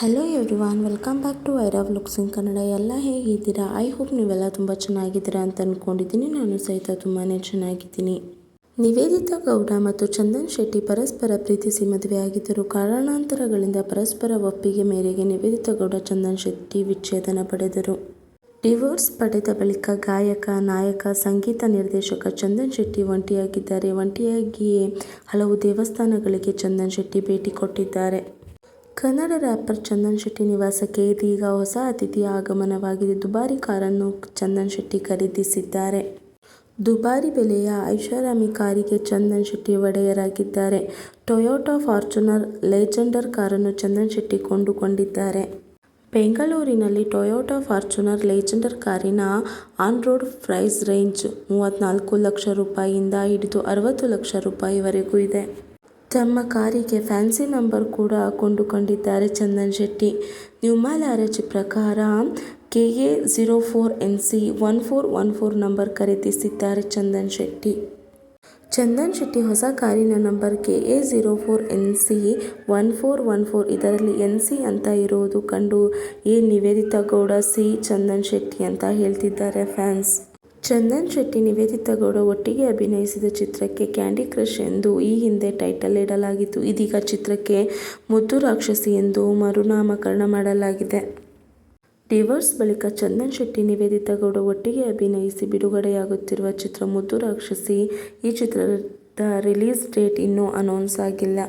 Hello everyone welcome back to Airav looks in Kannada ಎಲ್ಲ ಹೇಗಿದ್ದೀರಾ? I hope ನೀವೆಲ್ಲ ತುಂಬ ಚೆನ್ನಾಗಿದ್ದೀರಾ ಅಂತ ಅಂದ್ಕೊಂಡಿದ್ದೀನಿ ನಾನು ಸಹಿತ ತುಂಬಾ ಚೆನ್ನಾಗಿದ್ದೀನಿ. ನಿವೇದಿತಾ ಗೌಡ ಮತ್ತು ಚಂದನ್ ಶೆಟ್ಟಿ ಪರಸ್ಪರ ಪ್ರೀತಿಸಿ ಮದುವೆಯಾಗಿದ್ದರು ಕಾರಣಾಂತರಗಳಿಂದ ಪರಸ್ಪರ ಒಪ್ಪಿಗೆ ಮೇರೆಗೆ ನಿವೇದಿತಾ ಗೌಡ, ಚಂದನ್ ಶೆಟ್ಟಿ ವಿಚ್ಛೇದನ ಪಡೆದರು. ಡಿವೋರ್ಸ್ ಪಡೆದ ಬಳಿಕ ಗಾಯಕ, ನಾಯಕ, ಸಂಗೀತ ನಿರ್ದೇಶಕ ಚಂದನ್ ಶೆಟ್ಟಿ ಒಂಟಿಯಾಗಿದ್ದಾರೆ. ಒಂಟಿಯಾಗಿಯೇ ಹಲವು ದೇವಸ್ಥಾನಗಳಿಗೆ ಚಂದನ್ ಶೆಟ್ಟಿ ಭೇಟಿ ಕೊಟ್ಟಿದ್ದಾರೆ. ಕನ್ನಡ ರ್ಯಾಪರ್ ಚಂದನ್ ಶೆಟ್ಟಿ ನಿವಾಸಕ್ಕೆ ಇದೀಗ ಹೊಸ ಅತಿಥಿಯ ಆಗಮನವಾಗಿದೆ. ದುಬಾರಿ ಕಾರನ್ನು ಚಂದನ್ ಶೆಟ್ಟಿ ಖರೀದಿಸಿದ್ದಾರೆ. ದುಬಾರಿ ಬೆಲೆಯ ಐಷಾರಾಮಿ ಕಾರಿಗೆ ಚಂದನ್ ಶೆಟ್ಟಿ ಒಡೆಯರಾಗಿದ್ದಾರೆ. ಟೊಯೋಟಾ ಫಾರ್ಚುನರ್ ಲೆಜೆಂಡರ್ ಕಾರನ್ನು ಚಂದನ್ ಶೆಟ್ಟಿ ಕೊಂಡುಕೊಂಡಿದ್ದಾರೆ. ಬೆಂಗಳೂರಿನಲ್ಲಿ ಟೊಯೋಟಾ ಫಾರ್ಚುನರ್ ಲೆಜೆಂಡರ್ ಕಾರಿನ ಆನ್ ರೋಡ್ ಪ್ರೈಸ್ ರೇಂಜ್ ಮೂವತ್ತ್ನಾಲ್ಕು ಲಕ್ಷ ರೂಪಾಯಿಯಿಂದ ಹಿಡಿದು ಅರವತ್ತು ಲಕ್ಷ ರೂಪಾಯಿವರೆಗೂ ಇದೆ. ತಮ್ಮ ಕಾರಿಗೆ ಫ್ಯಾನ್ಸಿ ನಂಬರ್ ಕೂಡ ಕೊಂಡುಕೊಂಡಿದ್ದಾರೆ ಚಂದನ್ ಶೆಟ್ಟಿ. ನ್ಯೂಮಾಲಾರಜಿ ಪ್ರಕಾರ K A zero four N C one four one four number ಖರೀದಿಸಿದ್ದಾರೆ Chandan Shetty. Chandan Shetty ಹೊಸ ಕಾರಿನ number K A zero four N C one four one four ಇದರಲ್ಲಿ ಎನ್ ಸಿ ಅಂತ ಇರೋದು ಕಂಡು ಎ ನಿವೇದಿತಾ ಗೌಡ ಸಿ ಚಂದನ್ ಶೆಟ್ಟಿ ಅಂತ ಹೇಳ್ತಿದ್ದಾರೆ ಫ್ಯಾನ್ಸ್. ಚಂದನ್ ಶೆಟ್ಟಿ ನಿವೇದಿತಾ ಗೌಡ ಒಟ್ಟಿಗೆ ಅಭಿನಯಿಸಿದ ಚಿತ್ರಕ್ಕೆ ಕ್ಯಾಂಡಿ ಕ್ರಷ್ ಎಂದು ಈ ಹಿಂದೆ ಟೈಟಲ್ ಇಡಲಾಗಿತ್ತು. ಇದೀಗ ಚಿತ್ರಕ್ಕೆ ಮುದ್ದು ರಾಕ್ಷಸಿ ಎಂದು ಮರುನಾಮಕರಣ ಮಾಡಲಾಗಿದೆ. ಡಿವೋರ್ಸ್ ಬಳಿಕ ಚಂದನ್ ಶೆಟ್ಟಿ ನಿವೇದಿತಾ ಗೌಡ ಒಟ್ಟಿಗೆ ಅಭಿನಯಿಸಿ ಬಿಡುಗಡೆಯಾಗುತ್ತಿರುವ ಚಿತ್ರ ಮುದ್ದು ರಾಕ್ಷಸಿ ಈ ಚಿತ್ರದ ರಿಲೀಸ್ ಡೇಟ್ ಇನ್ನೂ ಅನೌನ್ಸ್ ಆಗಿಲ್ಲ.